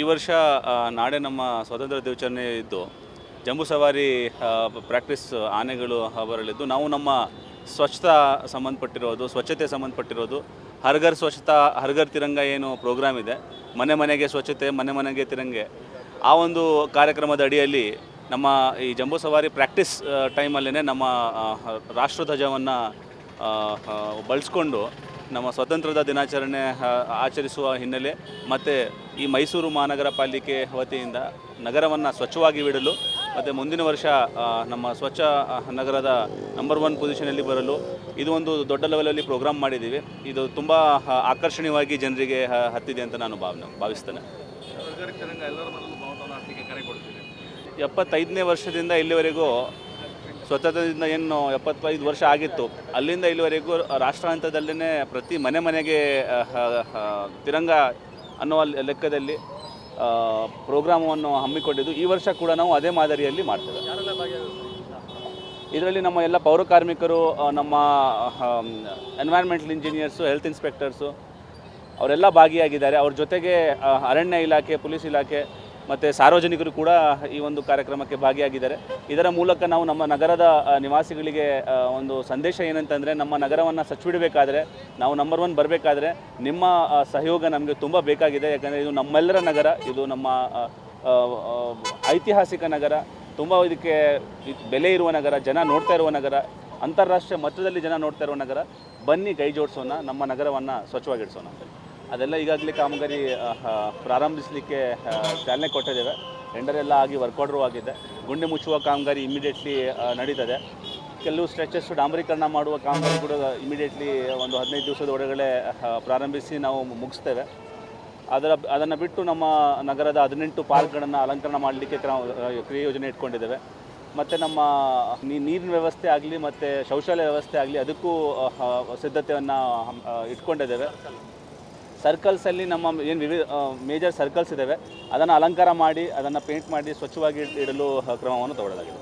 ಈ ವರ್ಷ ನಾಳೆ ನಮ್ಮ ಸ್ವಾತಂತ್ರ್ಯ ದಿನಾಚರಣೆ ಇದ್ದು, ಜಂಬೂ ಸವಾರಿ ಪ್ರಾಕ್ಟೀಸ್ ಆನೆಗಳು ಬರಲಿದ್ದು ನಾವು ನಮ್ಮ ಸ್ವಚ್ಛತಾ ಸಂಬಂಧಪಟ್ಟಿರೋದು, ಸ್ವಚ್ಛತೆ ಸಂಬಂಧಪಟ್ಟಿರೋದು ಹರ್ಗರ್ ಸ್ವಚ್ಛತಾ ಹರ್ಗರ್ ತಿರಂಗ ಏನು ಪ್ರೋಗ್ರಾಮ್ ಇದೆ. ಮನೆ ಮನೆಗೆ ಸ್ವಚ್ಛತೆ, ಮನೆ ಮನೆಗೆ ತಿರಂಗೆ. ಆ ಒಂದು ಕಾರ್ಯಕ್ರಮದ ಅಡಿಯಲ್ಲಿ ನಮ್ಮ ಈ ಜಂಬೂ ಸವಾರಿ ಪ್ರಾಕ್ಟೀಸ್ ಟೈಮಲ್ಲೇ ನಮ್ಮ ರಾಷ್ಟ್ರಧ್ವಜವನ್ನು ಬಳಸ್ಕೊಂಡು ನಮ್ಮ ಸ್ವತಂತ್ರದ ದಿನಾಚರಣೆ ಆಚರಿಸುವ ಹಿನ್ನೆಲೆ ಮತ್ತು ಈ ಮೈಸೂರು ಮಹಾನಗರ ಪಾಲಿಕೆ ವತಿಯಿಂದ ನಗರವನ್ನು ಸ್ವಚ್ಛವಾಗಿ ಬಿಡಲು ಮತ್ತು ಮುಂದಿನ ವರ್ಷ ನಮ್ಮ ಸ್ವಚ್ಛ ನಗರದ ನಂಬರ್ ಒನ್ ಪೊಸಿಷನಲ್ಲಿ ಬರಲು ಇದು ಒಂದು ದೊಡ್ಡ ಲೆವೆಲಲ್ಲಿ ಪ್ರೋಗ್ರಾಮ್ ಮಾಡಿದ್ದೀವಿ. ಇದು ತುಂಬ ಆಕರ್ಷಣೀಯವಾಗಿ ಜನರಿಗೆ ಹತ್ತಿದೆ ಅಂತ ನಾನು ಭಾವನೆ ಭಾವಿಸ್ತೇನೆ. ಎಪ್ಪತ್ತೈದನೇ ವರ್ಷದಿಂದ ಇಲ್ಲಿವರೆಗೂ ಸ್ವತಂತ್ರದಿಂದ ಏನು ಎಪ್ಪತ್ತೈದು ವರ್ಷ ಆಗಿತ್ತು, ಅಲ್ಲಿಂದ ಇಲ್ಲಿವರೆಗೂ ರಾಷ್ಟ್ರ ಹಂತದಲ್ಲೇ ಪ್ರತಿ ಮನೆ ಮನೆಗೆ ತಿರಂಗ ಅನ್ನುವ ಲೆಕ್ಕದಲ್ಲಿ ಪ್ರೋಗ್ರಾಮವನ್ನು ಹಮ್ಮಿಕೊಂಡಿದ್ದು, ಈ ವರ್ಷ ಕೂಡ ನಾವು ಅದೇ ಮಾದರಿಯಲ್ಲಿ ಮಾಡ್ತೇವೆ. ಇದರಲ್ಲಿ ನಮ್ಮ ಎಲ್ಲ ಪೌರ ಕಾರ್ಮಿಕರು ನಮ್ಮ ಎನ್ವೈರ್ಮೆಂಟಲ್ ಇಂಜಿನಿಯರ್ಸು ಹೆಲ್ತ್ ಇನ್ಸ್ಪೆಕ್ಟರ್ಸು ಅವರೆಲ್ಲ ಭಾಗಿಯಾಗಿದ್ದಾರೆ. ಅವ್ರ ಜೊತೆಗೆ ಅರಣ್ಯ ಇಲಾಖೆ, ಪೊಲೀಸ್ ಇಲಾಖೆ ಮತ್ತು ಸಾರ್ವಜನಿಕರು ಕೂಡ ಈ ಒಂದು ಕಾರ್ಯಕ್ರಮಕ್ಕೆ ಭಾಗಿಯಾಗಿದ್ದಾರೆ. ಇದರ ಮೂಲಕ ನಾವು ನಮ್ಮ ನಗರದ ನಿವಾಸಿಗಳಿಗೆ ಒಂದು ಸಂದೇಶ ಏನಂತಂದರೆ ನಮ್ಮ ನಗರವನ್ನು ಸಚ್ಚಿಡಬೇಕಾದ್ರೆ, ನಾವು ನಂಬರ್ ಒನ್ ಬರಬೇಕಾದ್ರೆ ನಿಮ್ಮ ಸಹಯೋಗ ನಮಗೆ ತುಂಬ ಬೇಕಾಗಿದೆ. ಯಾಕಂದರೆ ಇದು ನಮ್ಮೆಲ್ಲರ ನಗರ, ಇದು ನಮ್ಮ ಐತಿಹಾಸಿಕ ನಗರ, ತುಂಬ ಇದಕ್ಕೆ ಬೆಲೆ ಇರುವ ನಗರ, ಜನ ನೋಡ್ತಾ ಇರುವ ನಗರ, ಅಂತಾರಾಷ್ಟ್ರೀಯ ಮಟ್ಟದಲ್ಲಿ ಜನ ನೋಡ್ತಾ ಇರುವ ನಗರ. ಬನ್ನಿ ಕೈ ಜೋಡಿಸೋಣ, ನಮ್ಮ ನಗರವನ್ನು ಸ್ವಚ್ಛವಾಗಿಡಿಸೋಣ ಅದೆಲ್ಲ ಈಗಾಗಲೇ ಕಾಮಗಾರಿ ಪ್ರಾರಂಭಿಸಲಿಕ್ಕೆ ಚಾಲನೆ ಕೊಟ್ಟಿದ್ದೇವೆ. ಟೆಂಡರ್ ಎಲ್ಲ ಆಗಿ ವರ್ಕ್ ಆಗಿದೆ ಗುಂಡಿ ಮುಚ್ಚುವ ಕಾಮಗಾರಿ ಇಮಿಡಿಯೇಟ್ಲಿ ನಡೀತದೆ. ಕೆಲವು ಸ್ಟ್ರೆಚಸ್ ಡಾಂಬರೀಕರಣ ಮಾಡುವ ಕಾಮಗಾರಿ ಕೂಡ ಇಮಿಡಿಯೇಟ್ಲಿ ಒಂದು ಹದಿನೈದು ದಿವಸದ ಒಳಗಡೆ ಪ್ರಾರಂಭಿಸಿ ನಾವು ಮುಗಿಸ್ತೇವೆ. ಅದರ, ಅದನ್ನು ಬಿಟ್ಟು ನಮ್ಮ ನಗರದ ಹದಿನೆಂಟು ಪಾರ್ಕ್ಗಳನ್ನು ಅಲಂಕರಣ ಮಾಡಲಿಕ್ಕೆ ಕ್ರಮ ಕ್ರಿಯೆ ಯೋಜನೆ ಇಟ್ಕೊಂಡಿದ್ದೇವೆ. ಮತ್ತು ನಮ್ಮ ನೀರಿನ ವ್ಯವಸ್ಥೆ ಆಗಲಿ, ಮತ್ತು ಶೌಚಾಲಯ ವ್ಯವಸ್ಥೆ ಆಗಲಿ, ಅದಕ್ಕೂ ಸಿದ್ಧತೆಯನ್ನು ಇಟ್ಕೊಂಡಿದ್ದೇವೆ. ಸರ್ಕಲ್ಸಲ್ಲಿ ನಮ್ಮ ಏನು ವಿವಿಧ ಮೇಜರ್ ಸರ್ಕಲ್ಸ್ ಇದ್ದಾವೆ ಅದನ್ನು ಅಲಂಕಾರ ಮಾಡಿ, ಅದನ್ನು ಪೇಂಟ್ ಮಾಡಿ ಸ್ವಚ್ಛವಾಗಿ ಇಡಲು ಕ್ರಮವನ್ನು ತಗೊಳ್ಳಲಾಗಿದೆ.